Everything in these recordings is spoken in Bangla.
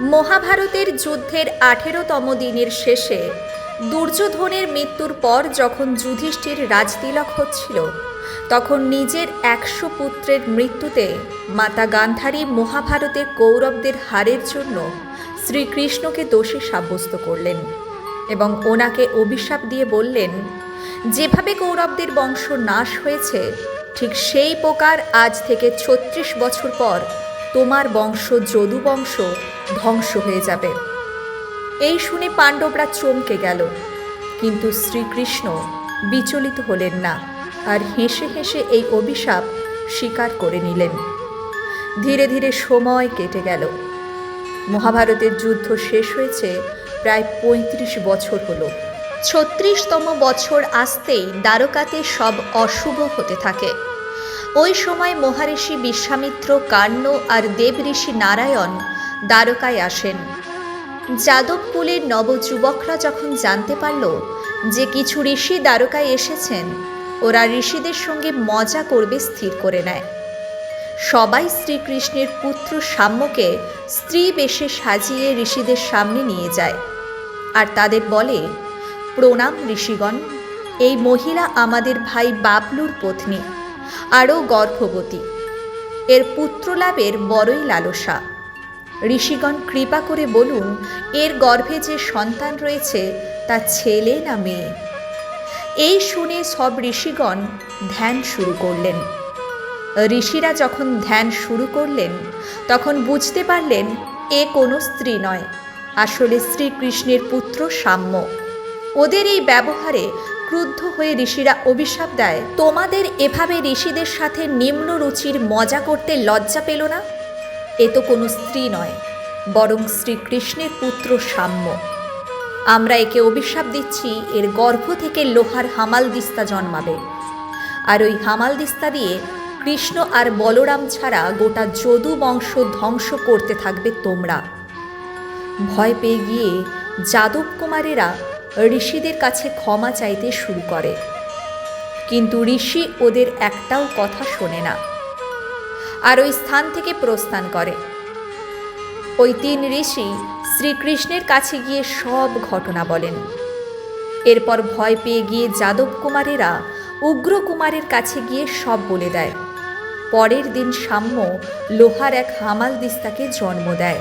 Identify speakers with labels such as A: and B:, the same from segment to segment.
A: মহাভারতের যুদ্ধের আঠেরোতম দিনের শেষে দুর্যোধনের মৃত্যুর পর যখন যুধিষ্ঠির রাজতিলক হচ্ছিল, তখন নিজের একশো পুত্রের মৃত্যুতে মাতা গান্ধারী মহাভারতের কৌরবদের হারের জন্য শ্রীকৃষ্ণকে দোষী সাব্যস্ত করলেন এবং ওনাকে অভিশাপ দিয়ে বললেন, যেভাবে কৌরবদের বংশ নাশ হয়েছে, ঠিক সেই প্রকার আজ থেকে ছত্রিশ বছর পর তোমার বংশ যদু বংশ ধ্বংস হয়ে যাবে। এই শুনে পাণ্ডবরা চমকে গেল। কিন্তু শ্রীকৃষ্ণ বিচলিত হলেন না আর হেসে হেসে এই অভিশাপ স্বীকার করে নিলেন। ধীরে ধীরে সময় কেটে গেল। মহাভারতের যুদ্ধ শেষ হয়েছে প্রায় পঁয়ত্রিশ বছর হলো। ছত্রিশতম বছর আসতেই দ্বারকাতে সব অশুভ হতে থাকে। ওই সময় মহারিষি বিশ্বামিত্র কার্ণ আর দেব ঋষি নারায়ণ দ্বারকায় আসেন। যাদব কুলের নবযুবকরা যখন জানতে পারল যে কিছু ঋষি দ্বারকায় এসেছেন, ওরা ঋষিদের সঙ্গে মজা করবে স্থির করে নেয়। সবাই শ্রীকৃষ্ণের পুত্র সাম্যকে স্ত্রী বেশে সাজিয়ে ঋষিদের সামনে নিয়ে যায় আর তাদের বলে, প্রণাম ঋষিগণ, এই মহিলা আমাদের ভাই বাবলুর পত্নী। আরও গর্ভবতী। এর পুত্রলাভের বড়ই লালসা। ঋষিগণ কৃপা করে বলুন, এর গর্ভে যে সন্তান রয়েছে তা ছেলে না মেয়ে? এই শুনে সব ঋষিগণ ধ্যান শুরু করলেন। ঋষিরা যখন ধ্যান শুরু করলেন, তখন বুঝতে পারলেন এ কোনো স্ত্রী নয়। আসলে শ্রীকৃষ্ণের পুত্র সাম্য। ওদের এই ব্যবহারে ক্রুদ্ধ হয়ে ঋষিরা অভিশাপ দেয়। তোমাদের এভাবে ঋষিদের সাথে নিম্ন রুচির মজা করতে লজ্জা পেল না? এ তো কোনো স্ত্রী নয়, বরং শ্রীকৃষ্ণের পুত্র সাম্য। আমরা একে অভিশাপ দিচ্ছি, এর গর্ভ থেকে লোহার হামাল দিস্তা জন্মাবে। আর ওই হামাল দিস্তা দিয়ে কৃষ্ণ আর বলরাম ছাড়া গোটা যদু বংশ ধ্বংস করতে থাকবে তোমরা। ভয় পেয়ে গিয়ে যাদব কুমারেরা ঋষিদের কাছে ক্ষমা চাইতে শুরু করে। কিন্তু ঋষি ওদের একটাও কথা শোনে না। আর ওই স্থান থেকে প্রস্থান করে। ওই তিন ঋষি শ্রীকৃষ্ণের কাছে গিয়ে সব ঘটনা বলেন। এরপর ভয় পেয়ে গিয়ে যাদব কুমারেরা উগ্র কুমারের কাছে গিয়ে সব বলে দেয়। পরের দিন সাম্য লোহার এক হামাল দিস্তাকে জন্ম দেয়।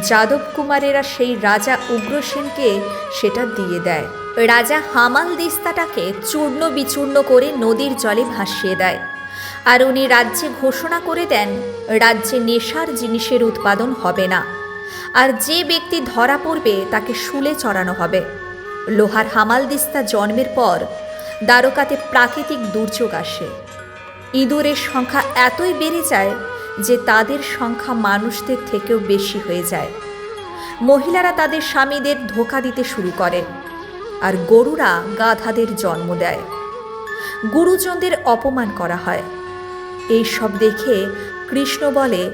A: যাদব কুমারেরা সেই রাজা উগ্রসেনকে সেটা দিয়ে দেয়। রাজা হামাল দিস্তাটাকে চূর্ণ বিচূর্ণ করে নদীর জলে ভাসিয়ে দেয়। আর উনি রাজ্যে ঘোষণা করে দেন, রাজ্যে নেশার জিনিসের উৎপাদন হবে না। আর যে ব্যক্তি ধরা পড়বে, তাকে শুলে চড়ানো হবে। লোহার হামাল দিস্তা জন্মের পর দ্বারকাতে প্রাকৃতিক দুর্যোগ আসে। ইঁদুরের সংখ্যা এতই বেড়ে যায় যে তাদের সংখ্যা মানুষদের থেকেও বেশি হয়ে যায়। মহিলারা তাদের স্বামীদের ধোকা দিতে শুরু করে আর গরুরা গাধাদের জন্ম দেয়। গুরুজনদের অপমান করা হয়। এই সব দেখে কৃষ্ণ বলে,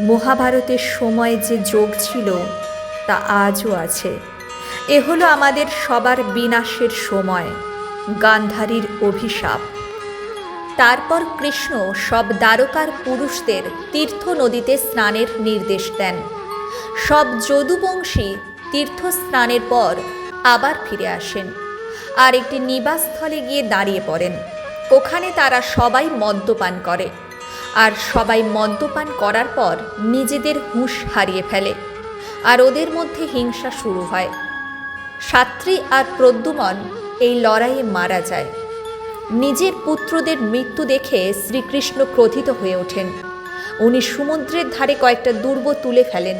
A: মহাভারতের সময় যে যোগ ছিল, তা আজও আছে। এ হলো আমাদের সবার বিনাশের সময়, গান্ধারীর অভিশাপ। তারপর কৃষ্ণ সব দ্বারকার পুরুষদের তীর্থ নদীতে স্নানের নির্দেশ দেন। সব যদুবংশী তীর্থ স্নানের পর আবার ফিরে আসেন আর একটি নিবাসস্থলে গিয়ে দাঁড়িয়ে পড়েন। ওখানে তারা সবাই মদ্যপান করে আর সবাই মদ্যপান করার পর নিজেদের হুঁশ হারিয়ে ফেলে আর ওদের মধ্যে হিংসা শুরু হয়। সাত্রী আর প্রদ্যুমন এই লড়াইয়ে মারা যায়। নিজের পুত্রদের মৃত্যু দেখে শ্রীকৃষ্ণ ক্রোধিত হয়ে ওঠেন। উনি সমুদ্রের ধারে কয়েকটা দুর্গ তুলে ফেলেন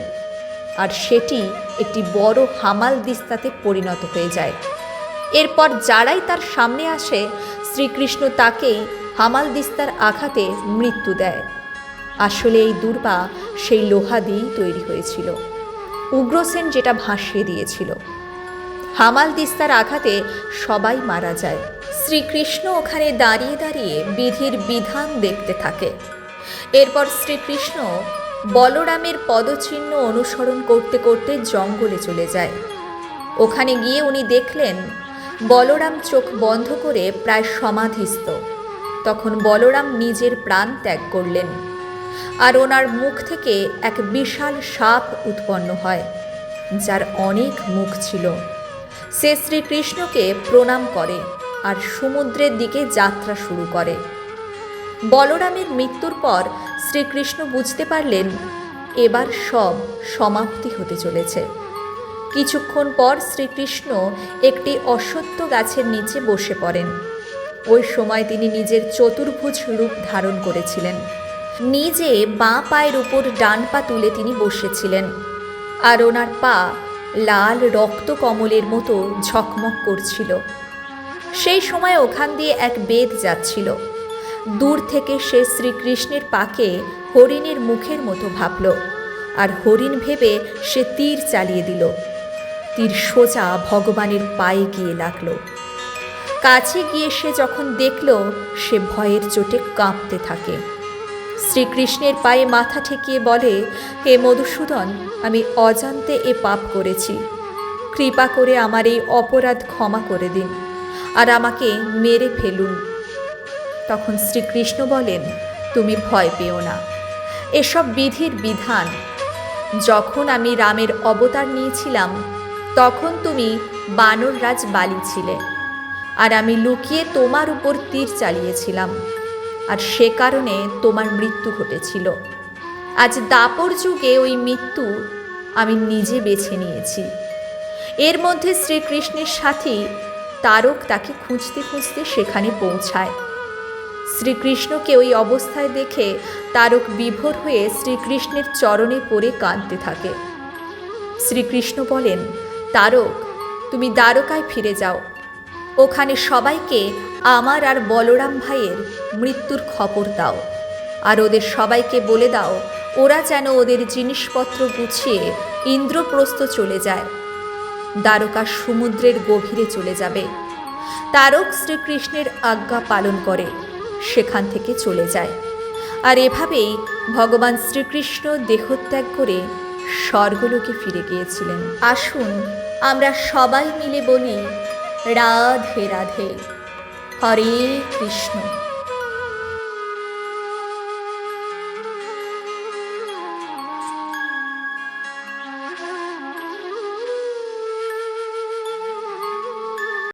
A: আর সেটি একটি বড় হামাল দিস্তাতে পরিণত হয়ে যায়। এরপর যারাই তার সামনে আসে, শ্রীকৃষ্ণ তাকেই হামাল দিস্তার আঘাতে মৃত্যু দেয়। আসলে এই দুর্বা সেই লোহা দিয়েই তৈরি হয়েছিল। উগ্রসেন যেটা ভাসিয়ে দিয়েছিল। হামাল দিস্তার আঘাতে সবাই মারা যায়। শ্রীকৃষ্ণ ওখানে দাঁড়িয়ে দাঁড়িয়ে বিধির বিধান দেখতে থাকে। এরপর শ্রীকৃষ্ণ বলরামের পদচিহ্ন অনুসরণ করতে করতে জঙ্গলে চলে যায়। ওখানে গিয়ে উনি দেখলেন, বলরাম চোখ বন্ধ করে প্রায় সমাধিস্থ। তখন বলরাম নিজের প্রাণ ত্যাগ করলেন। আর ওনার মুখ থেকে এক বিশাল সাপ উৎপন্ন হয়, যার অনেক মুখ ছিল। সে শ্রীকৃষ্ণকে প্রণাম করে। আর সমুদ্রের দিকে যাত্রা শুরু করে। বলরামের মৃত্যুর পর শ্রীকৃষ্ণ বুঝতে পারলেন, এবার সব সমাপ্তি হতে চলেছে। কিছুক্ষণ পর শ্রীকৃষ্ণ একটি অশ্বত্থ গাছের নিচে বসে পড়েন। ওই সময় তিনি নিজের চতুর্ভুজ রূপ ধারণ করেছিলেন। নিজে বাঁ পায়ের উপর ডান পা তুলে তিনি বসেছিলেন আর ওনার পা লাল রক্ত কমলের মতো ঝকমক করছিল। সেই সময় ওখান দিয়ে এক বেদ যাচ্ছিল। দূর থেকে সে শ্রীকৃষ্ণের পাকে হরিণের মুখের মতো ভাবল, আর হরিণ ভেবে সে তীর চালিয়ে দিল। তীর সোজা ভগবানের পায়ে গিয়ে লাগল। কাছে গিয়ে সে যখন দেখল, সে ভয়ের চোটে কাঁপতে থাকে। শ্রীকৃষ্ণের পায়ে মাথা ঠেকিয়ে বলে, হে মধুসূদন, আমি অজান্তে এ পাপ করেছি। কৃপা করে আমার এই অপরাধ ক্ষমা করে দিন। আর আমাকে মেরে ফেলুন। তখন শ্রীকৃষ্ণ বলেন, তুমি ভয় পেও না। এসব বিধির বিধান। যখন আমি রামের অবতার নিয়েছিলাম, তখন তুমি বানররাজ বালি ছিলে। আর আমি লুকিয়ে তোমার উপর তীর চালিয়েছিলাম। আর সে কারণে তোমার মৃত্যু ঘটেছিল। আজ দাপর যুগে ওই মৃত্যু আমি নিজে বেছে নিয়েছি। এর মধ্যে শ্রীকৃষ্ণের সাথী তারক তাকে খুঁজতে খুঁজতে সেখানে পৌঁছায়। শ্রীকৃষ্ণকে ওই অবস্থায় দেখে তারক বিভোর হয়ে শ্রীকৃষ্ণের চরণে পড়ে কাঁদতে থাকে। শ্রীকৃষ্ণ বলেন, তারক, তুমি দ্বারকায় ফিরে যাও। ওখানে সবাইকে আমার আর বলরাম ভাইয়ের মৃত্যুর খবর দাও। আর ওদের সবাইকে বলে দাও, ওরা যেন ওদের জিনিসপত্র গুছিয়ে ইন্দ্রপ্রস্থ চলে যায়। দ্বারকা সমুদ্রের গভীরে চলে যাবে। তারক শ্রীকৃষ্ণের আজ্ঞা পালন করে, সেখান থেকে চলে যায়। আর এভাবেই ভগবান শ্রীকৃষ্ণ দেহত্যাগ করে স্বর্গলোকে ফিরে গিয়েছিলেন। আসুন আমরা সবাই মিলে বলি, রাধে রাধে, হরে কৃষ্ণ।